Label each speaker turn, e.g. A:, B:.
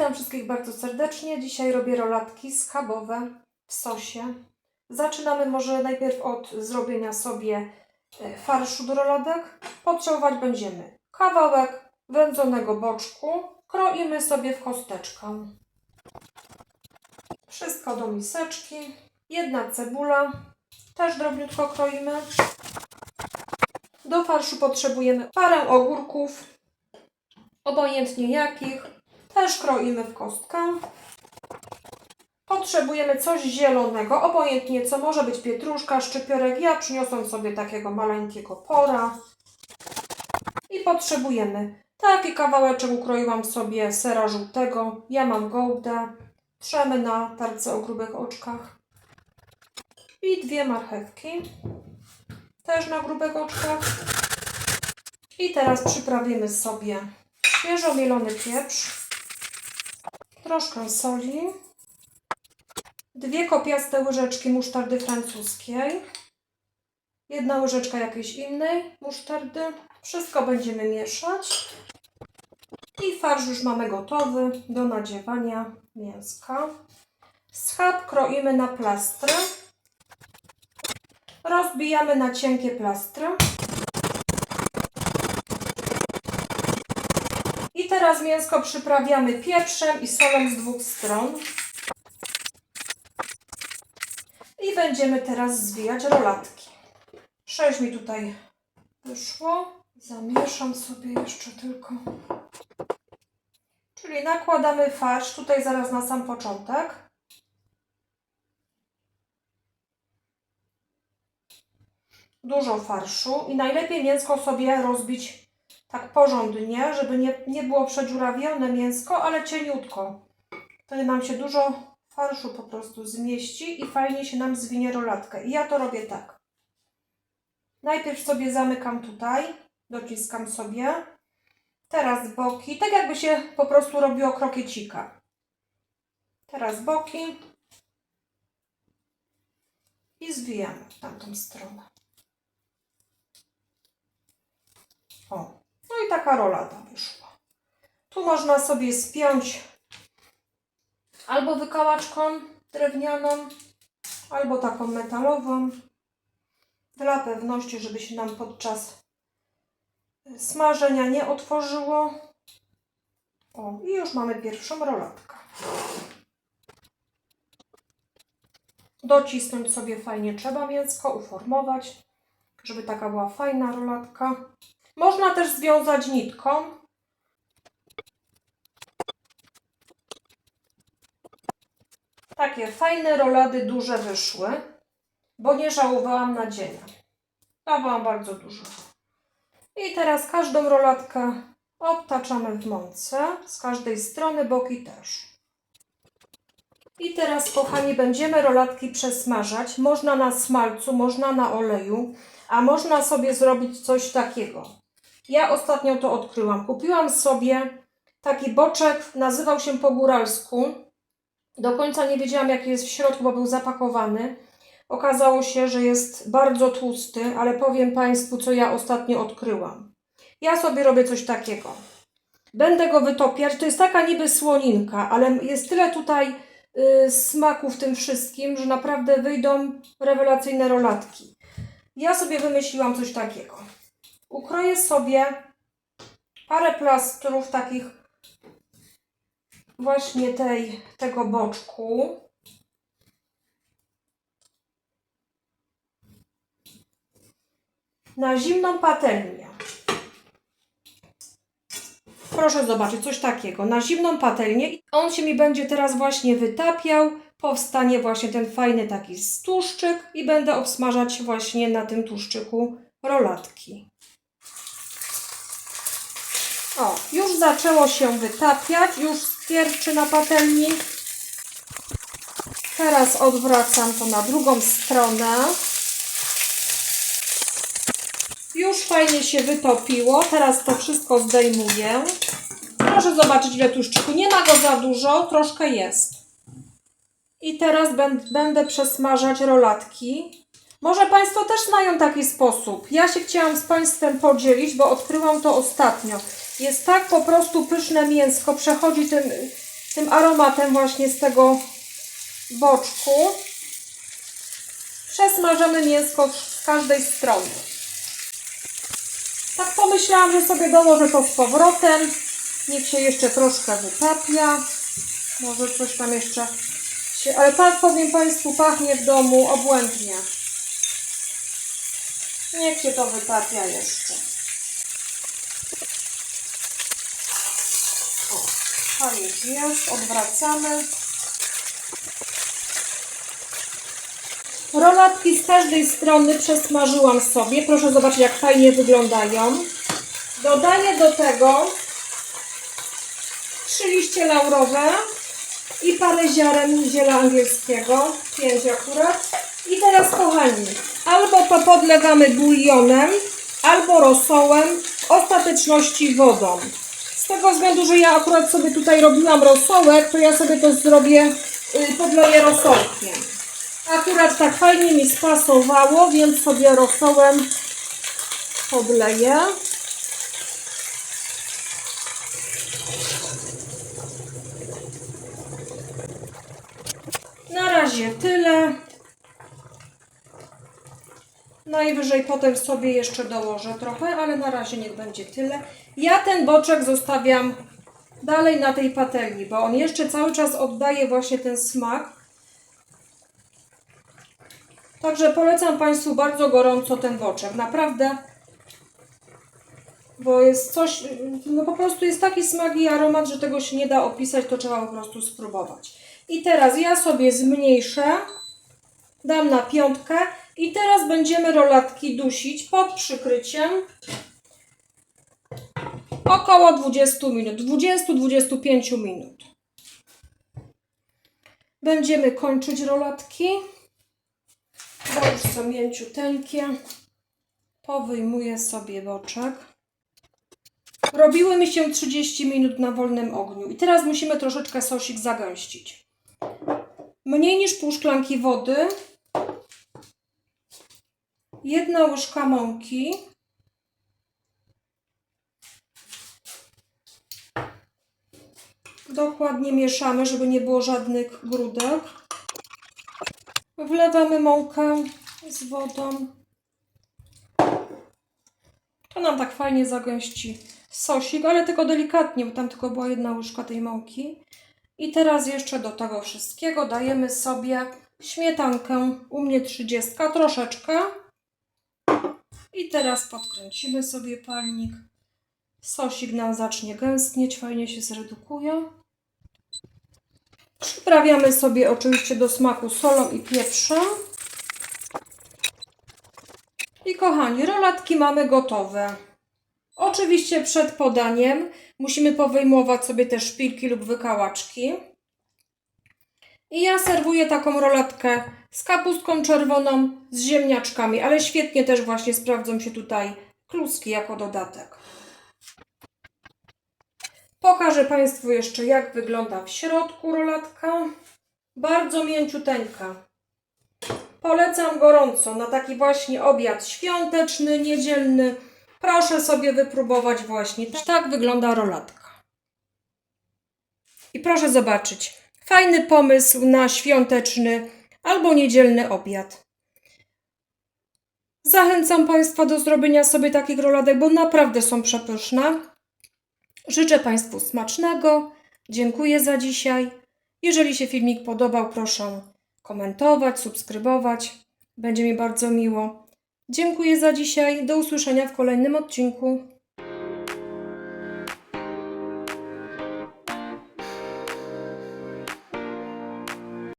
A: Witam wszystkich bardzo serdecznie. Dzisiaj robię rolatki schabowe w sosie. Zaczynamy może najpierw od zrobienia sobie e, farszu do roladek. Potrzebować będziemy kawałek wędzonego boczku. Kroimy sobie w kosteczkę. Wszystko do miseczki. Jedna cebula. Też drobniutko kroimy. Do farszu potrzebujemy parę ogórków, obojętnie jakich. Też kroimy w kostkę. Potrzebujemy coś zielonego, obojętnie co może być pietruszka, szczypiorek. Ja przyniosłam sobie takiego maleńkiego pora. I potrzebujemy taki kawałeczek, ukroiłam sobie sera żółtego. Ja mam gołdę. Trzemy na tarce o grubych oczkach. I dwie marchewki. Też na grubych oczkach. I teraz przyprawimy sobie świeżo mielony pieprz, troszkę soli, dwie kopiaste łyżeczki musztardy francuskiej, jedna łyżeczka jakiejś innej musztardy. Wszystko będziemy mieszać. I farsz już mamy gotowy do nadziewania mięska. Schab kroimy na plastry. Rozbijamy na cienkie plastry. Teraz mięsko przyprawiamy pieprzem i solą z dwóch stron. I będziemy teraz zwijać rolatki. Sześć mi tutaj wyszło. Zamieszam sobie jeszcze tylko. Czyli nakładamy farsz tutaj zaraz na sam początek. Dużo farszu i najlepiej mięsko sobie rozbić tak porządnie, żeby nie, nie było przedziurawione mięsko, ale cieniutko. Wtedy nam się dużo farszu po prostu zmieści i fajnie się nam zwinie rolatkę. I ja to robię tak. Najpierw sobie zamykam tutaj, dociskam sobie. Teraz boki, tak jakby się po prostu robiło krokiecika. Teraz boki. I zwijamy w tamtą stronę. O, no i taka rolata wyszła. Tu można sobie spiąć albo wykałaczką drewnianą, albo taką metalową. Dla pewności, żeby się nam podczas smażenia nie otworzyło. O, i już mamy pierwszą rolatkę. Docisnąć sobie fajnie trzeba mięsko, uformować, żeby taka była fajna rolatka. Można też związać nitką. Takie fajne rolady duże wyszły, bo nie żałowałam nadzienia. Dawałam bardzo dużo. I teraz każdą rolatkę obtaczamy w mące, z każdej strony, boki też. I teraz, kochani, będziemy rolatki przesmażać. Można na smalcu, można na oleju, a można sobie zrobić coś takiego. Ja ostatnio to odkryłam. Kupiłam sobie taki boczek, nazywał się po góralsku. Do końca nie wiedziałam, jaki jest w środku, bo był zapakowany. Okazało się, że jest bardzo tłusty, ale powiem Państwu, co ja ostatnio odkryłam. Ja sobie robię coś takiego. Będę go wytopiać. To jest taka niby słoninka, ale jest tyle tutaj y, smaku w tym wszystkim, że naprawdę wyjdą rewelacyjne rolatki. Ja sobie wymyśliłam coś takiego. Ukroję sobie parę plastrów takich właśnie tej, tego boczku. Na zimną patelnię. Proszę zobaczyć, coś takiego. Na zimną patelnię. On się mi będzie teraz właśnie wytapiał. Powstanie właśnie ten fajny taki tłuszczyk i będę obsmażać właśnie na tym tłuszczyku rolatki. O, już zaczęło się wytapiać, już skwierczy na patelni. Teraz odwracam to na drugą stronę. Już fajnie się wytopiło. Teraz to wszystko zdejmuję. Proszę zobaczyć, ile tłuszczyku. Nie ma go za dużo, troszkę jest. I teraz bę- będę przesmażać rolatki. Może Państwo też znają taki sposób. Ja się chciałam z Państwem podzielić, bo odkryłam to ostatnio. Jest tak po prostu pyszne mięsko, przechodzi tym tym aromatem właśnie z tego boczku. Przesmażymy mięsko z każdej strony. Tak pomyślałam, że sobie dołożę to z powrotem. Niech się jeszcze troszkę wytapia. Może coś tam jeszcze. Ale tak powiem Państwu, pachnie w domu obłędnie. Niech się to wytapia jeszcze. O, już jest. Odwracamy. Rolatki z każdej strony przesmażyłam sobie. Proszę zobaczyć, jak fajnie wyglądają. Dodaję do tego trzy liście laurowe i parę ziaren ziela angielskiego. Pięć akurat. I teraz, kochani, albo to podlewamy bulionem, albo rosołem, w ostateczności wodą. Z tego względu, że ja akurat sobie tutaj robiłam rosołek, to ja sobie to zrobię, y, podleję rosołkiem. Akurat tak fajnie mi spasowało, więc sobie rosołem podleję. Na razie tyle. Najwyżej potem sobie jeszcze dołożę trochę, ale na razie niech będzie tyle. Ja ten boczek zostawiam dalej na tej patelni, bo on jeszcze cały czas oddaje właśnie ten smak. Także polecam Państwu bardzo gorąco ten boczek. Naprawdę. Bo jest coś, no po prostu jest taki smak i aromat, że tego się nie da opisać, to trzeba po prostu spróbować. I teraz ja sobie zmniejszę, dam na piątkę i teraz będziemy rolatki dusić pod przykryciem około 20 minut, 20-25 minut. Będziemy kończyć rolatki, bo już są mięciuteńkie. Powyjmuję sobie boczek. Robiły mi się 30 minut na wolnym ogniu. I teraz musimy troszeczkę sosik zagęścić. Mniej niż pół szklanki wody. Jedna łyżka mąki. Dokładnie mieszamy, żeby nie było żadnych grudek. Wlewamy mąkę z wodą. To nam tak fajnie zagęści sosik, ale tylko delikatnie, bo tam tylko była jedna łyżka tej mąki. I teraz jeszcze do tego wszystkiego dajemy sobie śmietankę, u mnie 30, troszeczkę. I teraz podkręcimy sobie palnik. Sosik nam zacznie gęstnieć, fajnie się zredukuje. Przyprawiamy sobie oczywiście do smaku solą i pieprzem. I kochani, rolatki mamy gotowe. Oczywiście przed podaniem musimy powyjmować sobie te szpilki lub wykałaczki. I ja serwuję taką rolatkę z kapustką czerwoną, z ziemniaczkami, ale świetnie też właśnie sprawdzą się tutaj kluski jako dodatek. Pokażę Państwu jeszcze jak wygląda w środku rolatka. Bardzo mięciuteńka. Polecam gorąco na taki właśnie obiad świąteczny, niedzielny. Proszę sobie wypróbować właśnie. Tak wygląda rolatka. I proszę zobaczyć. Fajny pomysł na świąteczny albo niedzielny obiad. Zachęcam Państwa do zrobienia sobie takich roladek, bo naprawdę są przepyszne. Życzę Państwu smacznego. Dziękuję za dzisiaj. Jeżeli się filmik podobał, proszę komentować, subskrybować. Będzie mi bardzo miło. Dziękuję za dzisiaj. Do usłyszenia w kolejnym odcinku.